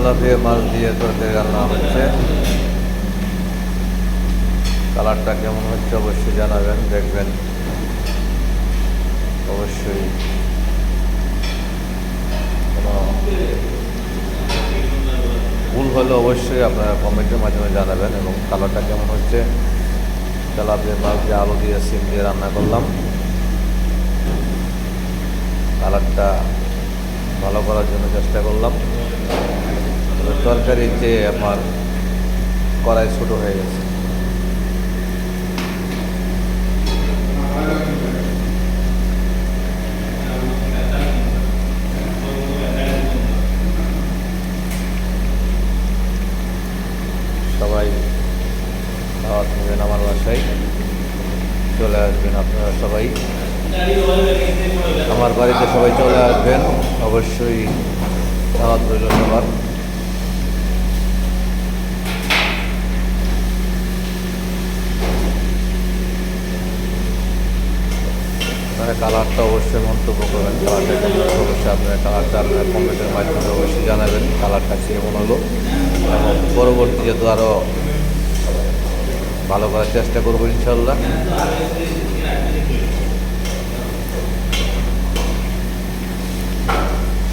Tilapia মাছ দিয়ে তরকারি রান্না হচ্ছে। কালারটা কেমন হচ্ছে অবশ্যই জানাবেন, দেখবেন। অবশ্যই। ভুল হলে অবশ্যই আপনারা কমেন্টের মাধ্যমে জানাবেন এবং কালারটা কেমন হচ্ছে। তেলাপিয়া মাছ দিয়ে আলু দিয়ে, সিম দিয়ে রান্না করলাম। কালারটা ভালো করার জন্য চেষ্টা করলাম। তবে তরকারি যে আমার কড়াই ছোটো হয়ে গেছে। সবাই দাওয়াত নেবেন আমার বাসায়। চলে আসবেন আপনারা সবাই। আমার বাড়িতে সবাই চলে আসবেন। অবশ্যই দাওয়াত রইল সবার আপনারা কালারটা অবশ্যই মন্তব্য করবেন। কালারটা কেমন অবশ্যই আপনারা কালারটা আপনারা কমেন্টের মাধ্যমে অবশ্যই জানাবেন কালারটা কেমন হলো। এবং পরবর্তী যেহেতু আরও ভালো করার চেষ্টা করব ইনশাল্লাহ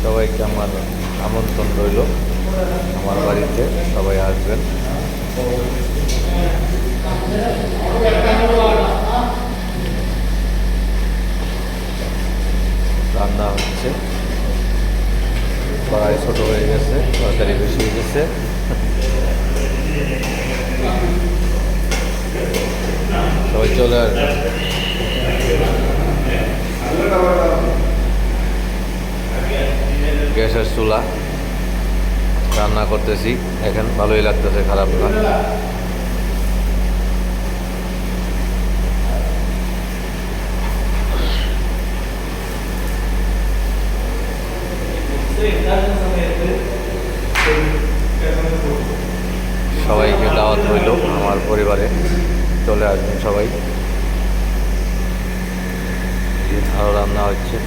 সবাইকে আমার আমন্ত্রণ রইল। আমার বাড়িতে সবাই আসবেন রান্না হচ্ছে কড়াই ছোট হয়ে গেছে, তরকারি বেশি হয়ে গেছে। সবাই চলে আসবে গ্যাসের চুলা। রান্না করতেছি, এখন ভালোই লাগতেছে, খারাপ না। সবাইকে দাওয়াত হইল আমার পরিবারে। চলে আসবেন সবাই। ভালো রান্না হচ্ছে।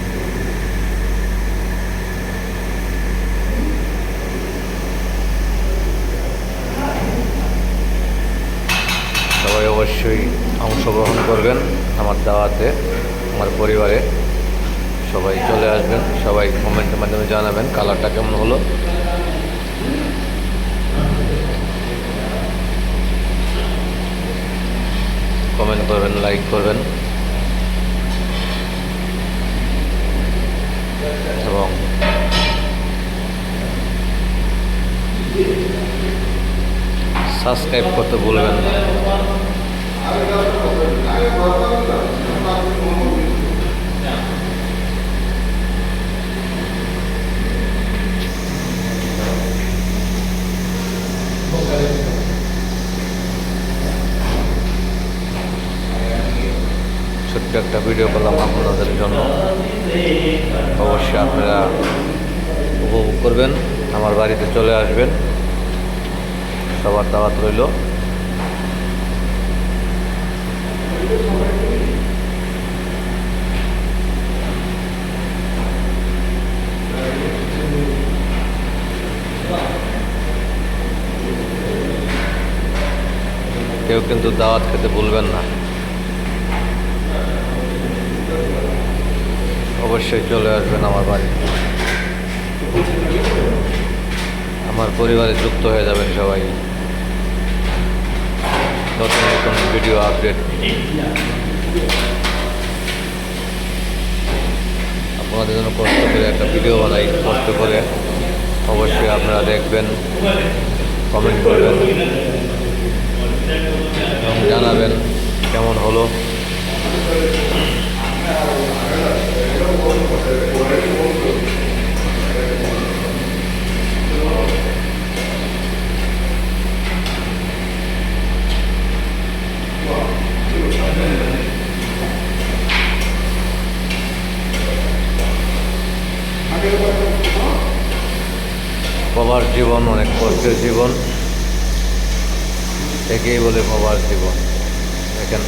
সবাই অবশ্যই অংশগ্রহণ করবেন আমার দাওয়াতে, আমার পরিবারে। সবাই চলে আসবেন, সবাই কমেন্টের মাধ্যমে জানাবেন কালারটা কেমন হলো। কমেন্ট করবেন লাইক করবেন। এবং সাবস্ক্রাইব করতে ভুলবেন না। ছোট্ট একটা ভিডিও করলাম আপনাদের জন্য। অবশ্যই আপনারা উপভোগ করবেন, আমার বাড়িতে চলে আসবেন। সবার দাওয়াত রইল। কেউ কিন্তু দাওয়াত খেতে ভুলবেন না। অবশ্যই চলে আসবেন আমার বাড়ি। আমার পরিবারে যুক্ত হয়ে যাবেন সবাই। নতুন নতুন ভিডিও আপডেট আপনাদের জন্য কষ্ট করে একটা ভিডিও বানাই, কষ্ট করে অবশ্যই আপনারা দেখবেন কমেন্ট করবেন এবং জানাবেন কেমন হলো প্রবাস জীবন অনেক কষ্টের জীবন। একেই বলে প্রবাস জীবন। দেখেন।